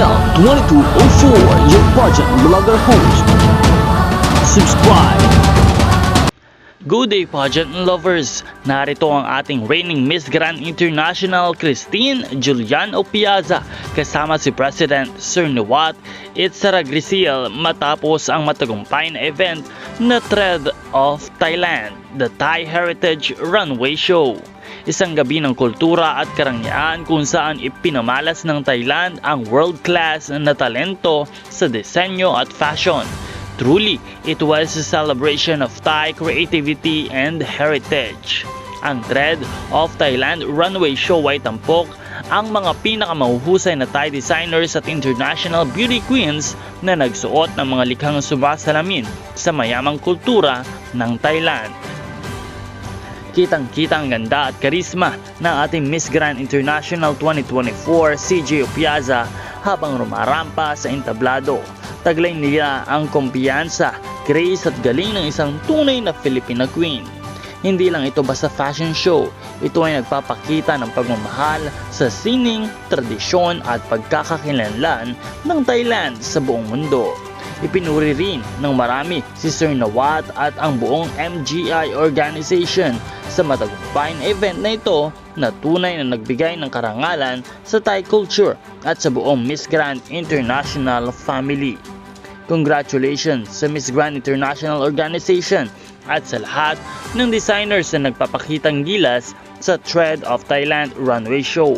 Snell 2204, your pageant blogger host. Subscribe. Good day pageant lovers! Narito ang ating reigning Miss Grand International Christine Julian Opiaza kasama si President Sir Nawat Itzara Grisil matapos ang matagumpay na event na Thread of Thailand, the Thai Heritage Runway Show. Isang gabi ng kultura at karangyaan kung saan ipinamalas ng Thailand ang world-class na talento sa disenyo at fashion. Truly, it was a celebration of Thai creativity and heritage. Ang Thread of Thailand Runway Show ay tampok ang mga pinakamahuhusay na Thai designers at international beauty queens na nagsuot ng mga likhang sumasalamin sa mayamang kultura ng Thailand. Kitang-kita ang ganda at karisma ng ating Miss Grand International 2024 CJ Opiaza habang rumarampa sa entablado. Taglay nila ang kumpiyansa, grace at galing ng isang tunay na Filipina queen. Hindi lang ito basta fashion show, ito ay nagpapakita ng pagmamahal sa sining, tradisyon at pagkakakilanlan ng Thailand sa buong mundo. Ipinuri rin ng marami si Sir Nawat at ang buong MGI organization sa matagumpay na event na ito na tunay na nagbigay ng karangalan sa Thai culture at sa buong Miss Grand International family. Congratulations sa Miss Grand International Organization at sa lahat ng designers na nagpapakitang gilas sa Thread of Thailand Runway Show.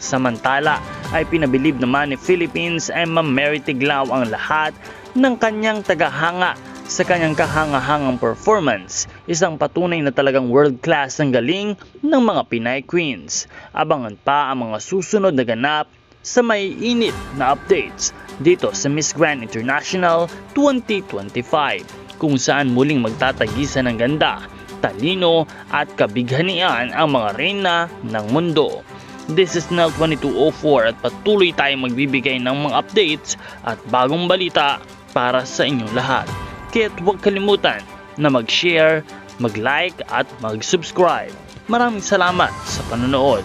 Samantala ay pinabilib naman ni Philippines Ma'am Mary Tiglao ang lahat ng kanyang tagahanga sa kanyang kahangahangang performance, isang patunay na talagang world class ang galing ng mga Pinay Queens. Abangan pa ang mga susunod na ganap sa may init na updates dito sa Miss Grand International 2025 kung saan muling magtatagisa ng ganda, talino at kabighanian ang mga reyna ng mundo. This is Nel 2204 at patuloy tayong magbibigay ng mga updates at bagong balita para sa inyong lahat. Kaya't huwag kalimutan na mag-share, mag-like at mag-subscribe. Maraming salamat sa panonood.